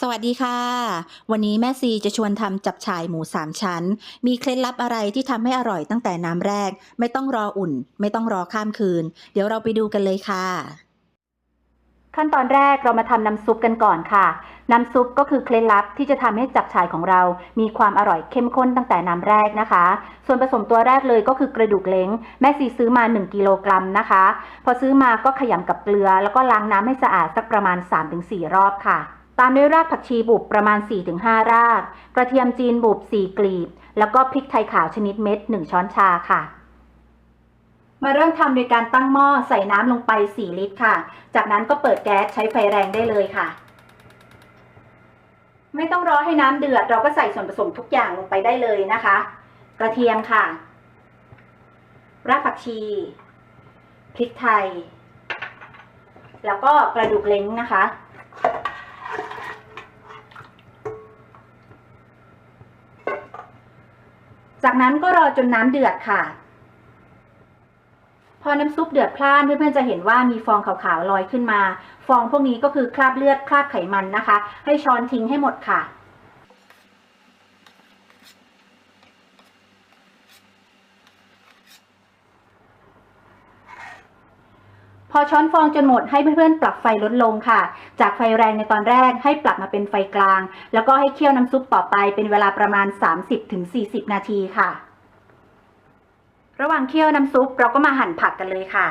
สวัสดีค่ะ วันนี้แม่ซีจะชวนทำจับฉ่ายหมูสามชั้น มีเคล็ดลับอะไรที่ทำให้อร่อยตั้งแต่น้ำแรก ไม่ต้องรออุ่น ไม่ต้องรอข้ามคืน เดี๋ยวเราไปดูกันเลยค่ะ ขั้นตอนแรกเรามาทำน้ำซุปกันก่อนค่ะ น้ำซุปก็คือเคล็ดลับที่จะทำให้จับฉ่ายของเรา มีความอร่อยเข้มข้นตั้งแต่น้ำแรกนะคะ ส่วนผสมตัวแรกเลยก็คือกระดูกเล้ง แม่ซีซื้อมา 1กิโลกรัมนะคะ พอซื้อมาก็ขยำกับเกลือ แล้วก็ล้างน้ำให้สะอาดสักประมาณ 3-4 รอบค่ะ ตามด้วยรากผักชีบุบประมาณ 4-5 ราก กระเทียมจีนบุบ4กลีบ แล้วก็พริกไทยขาวชนิดเม็ด 1 ช้อนชาค่ะ มาเริ่มทำโดยการตั้งหม้อใส่น้ำลงไป 4 ลิตรค่ะ จากนั้นก็เปิดแก๊สใช้ไฟแรงได้เลยค่ะ ไม่ต้องรอให้น้ำเดือด เราก็ใส่ส่วนผสมทุกอย่างลงไปได้เลยนะคะ กระเทียมค่ะ รากผักชี พริกไทย แล้วก็กระดูกเล้งนะคะ จากนั้นก็รอจนน้ำเดือดค่ะ พอน้ำซุปเดือดพล่านเพื่อนๆจะเห็นว่ามีฟองขาวๆลอยขึ้นมา ฟองพวกนี้ก็คือคราบเลือดคราบไขมันนะคะ ให้ช้อนทิ้งให้หมดค่ะ อช้อนฟองจนหมดให้เพื่อนๆ ปรับไฟลดลงค่ะ จากไฟแรงในตอนแรกให้ปรับมาเป็นไฟกลาง แล้วก็ให้เคี่ยวน้ำซุปต่อไปเป็นเวลาประมาณ 30-40 นาทีค่ะ ระหว่างเคี่ยวน้ำซุปเราก็มาหั่นผักกันเลยค่ะ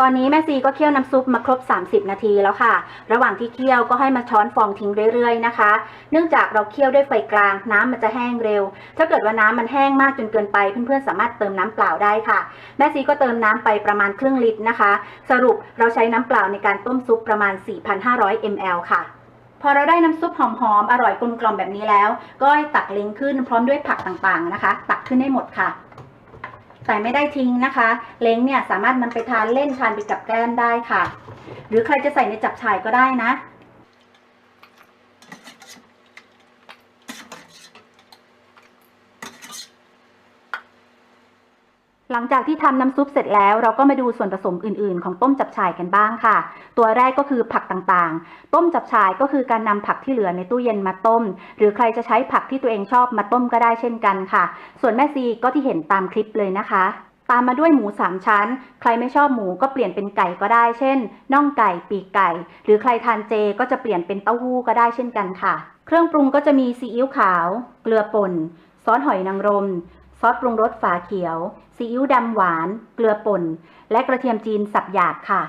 ตอนนี้แม่ซีก็เคี่ยวน้ำซุปมาครบ 30 นาทีแล้วค่ะ ระหว่างที่เคี่ยวก็ให้มาช้อนฟองทิ้งเรื่อยๆนะคะ เนื่องจากเราเคี่ยวด้วยไฟกลาง น้ำมันจะแห้งเร็ว ถ้าเกิดว่าน้ำมันแห้งมากจนเกินไปเพื่อนๆสามารถเติมน้ำเปล่าได้ค่ะ แม่ซีก็เติมน้ำไปประมาณครึ่งลิตรนะคะ สรุปเราใช้น้ำเปล่าในการต้มซุปประมาณ 4,500 ml ค่ะพอเราได้น้ำซุปหอมๆอร่อยกลมกล่อมแบบนี้แล้ว ก็ตักเล้งขึ้นพร้อมด้วยผักต่างๆนะคะ ตักขึ้นให้หมดค่ะ แต่ไม่ได้ทิ้งนะคะ เล้งเนี่ยสามารถนำไปทานเล่นทานไปกับแก้มได้ค่ะ หรือใครจะใส่ในจับฉ่ายก็ได้นะ ห ลังจากที่ทำน้ำซุปเสร็จแล้ว เราก็มาดูส่วนผสมอื่น ๆ ของต้มจับฉ่ายกันบ้างค่ะ ตัวแรกก็คือผักต่างๆ ต้มจับฉ่ายก็คือการนำผักที่เหลือในตู้เย็นมาต้ม หรือใครจะใช้ผักที่ตัวเองชอบมาต้มก็ได้เช่นกันค่ะ ส่วนแม่ซีก็ที่เห็นตามคลิปเลยนะคะตามมาด้วยหมูสามชั้น ใครไม่ชอบหมูก็เปลี่ยนเป็นไก่ก็ได้ เช่น น่องไก่ ปีกไก่ หรือใครทานเจก็จะเปลี่ยนเป็นเต้าหู้ก็ได้เช่นกันค่ะ เครื่องปรุงก็จะมีซีอิ๊วขาว เกลือป่น ซอสหอยนางรม ซอสปรุงรสฝาเขียว ซีอิ๊วดำหวาน เกลือป่น และกระเทียมจีนสับหยาบค่ะ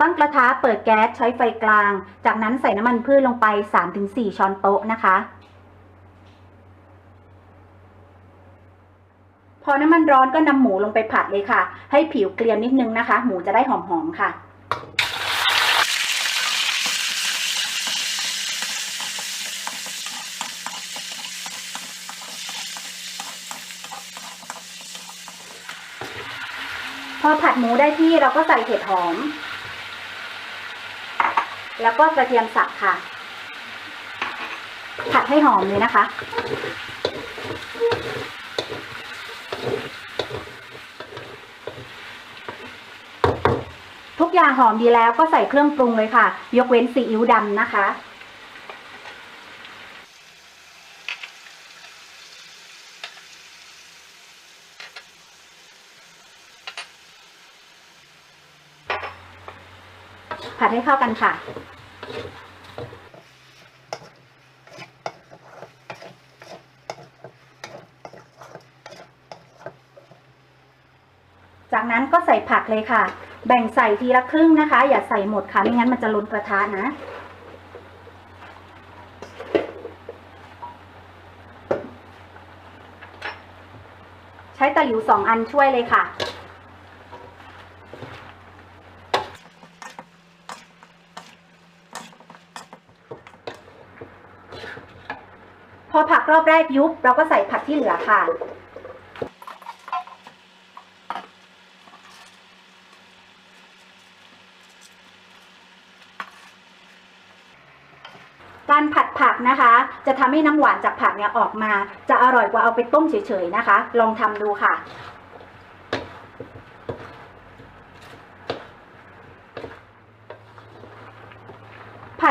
ตั้งกระทะเปิดแก๊สใช้ไฟกลาง จากนั้นใส่น้ำมันพืชลงไป 3-4 ช้อนโต๊ะนะคะ พอน้ำมันร้อนก็นำหมูลงไปผัดเลยค่ะ ให้ผิวเกรียมนิดนึงนะคะ หมูจะได้หอมๆค่ะ พอผัดหมูได้ที่เราก็ใส่เห็ดหอม แล้วก็กระเทียมสับค่ะ ผัดให้หอมเลยนะคะ ทุกอย่างหอมดีแล้วก็ใส่เครื่องปรุงเลยค่ะ ยกเว้นซีอิ๊วดำนะคะัดให้เข้ากันค่ะ จากนั้นก็ใส่ผักเลยค่ะ แบ่งใส่ทีละครึ่งนะคะ อย่าใส่หมดค่ะ ไม่งั้นมันจะล้นกระทะนะใช้ตะหลิวสองอันช่วยเลยค่ะ พอผักรอบแรกยุบ เราก็ใส่ผักที่เหลือค่ะ การผัดผักนะคะ จะทำให้น้ำหวานจากผักเนี่ยออกมา จะอร่อยกว่าเอาไปต้มเฉยๆนะคะ ลองทำดูค่ะ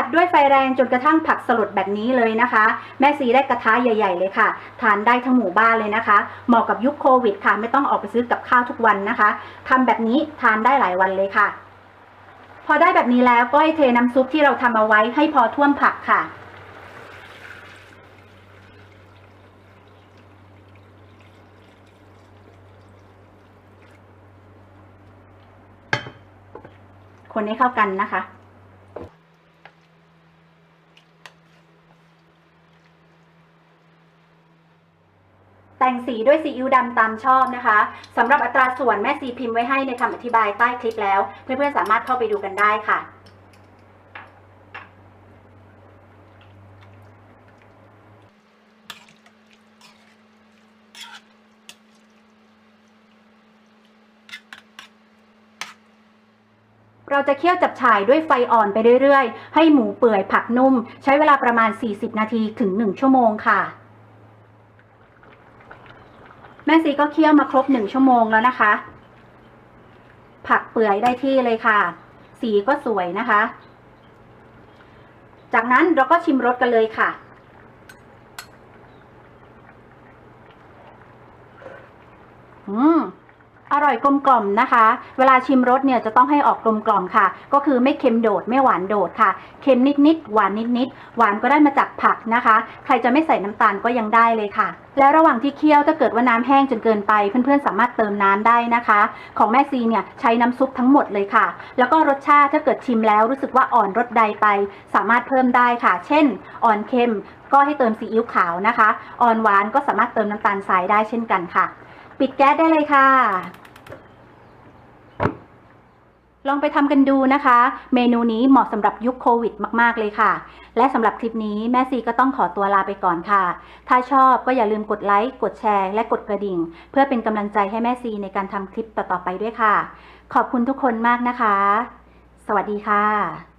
ดด้วยไฟแรงจนกระทั่งผักสลดแบบนี้เลยนะคะ แม่ซีได้กระทะใหญ่ ๆ เลยค่ะ ทานได้ทั้งหมู่บ้านเลยนะคะ เหมาะกับยุคโควิดค่ะ ไม่ต้องออกไปซื้อกับข้าวทุกวันนะคะทำแบบนี้ทานได้หลายวันเลยค่ะ พอได้แบบนี้แล้วก็ให้เทน้ำซุปที่เราทำเอาไว้ให้พอท่วมผักค่ะคนให้เข้ากันนะคะ แต่งสีด้วยซีอิ๊วดำตามชอบนะคะสำหรับอัตราส่วนแม่ซีพิมพ์ไว้ให้ในคำอธิบายใต้คลิปแล้ว เพื่อนๆสามารถเข้าไปดูกันได้ค่ะเราจะเคี่ยวจับฉ่ายด้วยไฟอ่อนไปเรื่อยๆ ให้หมูเปื่อยผักนุ่ม ใช้เวลาประมาณ 40 นาทีถึง 1 ชั่วโมงค่ะ แม่ซีก็เคี่ยวมาครบหนึ่งชั่วโมงแล้วนะคะ ผักเปื่อยได้ที่เลยค่ะ สีก็สวยนะคะ จากนั้นเราก็ชิมรสกันเลยค่ะ อืม อร่อยกลมกล่อมนะคะ เวลาชิมรสเนี่ยจะต้องให้ออกกลมกล่อมค่ะ ก็คือไม่เค็มโดดไม่หวานโดดค่ะ เค็มนิดๆหวานนิดๆหวานก็ได้มาจากผักนะคะ ใครจะไม่ใส่น้ำตาลก็ยังได้เลยค่ะ และระหว่างที่เคี่ยวถ้าเกิดว่าน้ำแห้งจนเกินไป เพื่อนๆสามารถเติมน้ำได้นะคะ ของแม่ซีเนี่ยใช้น้ำซุปทั้งหมดเลยค่ะ แล้วก็รสชาติถ้าเกิดชิมแล้วรู้สึกว่าอ่อนรสใดไป สามารถเพิ่มได้ค่ะ เช่น อ่อนเค็มก็ให้เติมซีอิ๊วขาวนะคะ อ่อนหวานก็สามารถเติมน้ำตาลทรายได้เช่นกันค่ะ ปิดแก๊สได้เลยค่ะ ลองไปทำกันดูนะคะ เมนูนี้เหมาะสำหรับยุคโควิดมาก ๆ เลยค่ะ และสำหรับคลิปนี้แม่ซีก็ต้องขอตัวลาไปก่อนค่ะ ถ้าชอบก็อย่าลืมกดไลค์ กดแชร์ และกดกระดิ่ง เพื่อเป็นกำลังใจให้แม่ซีในการทำคลิปต่อ ๆ ไปด้วยค่ะ ขอบคุณทุกคนมากนะคะ สวัสดีค่ะ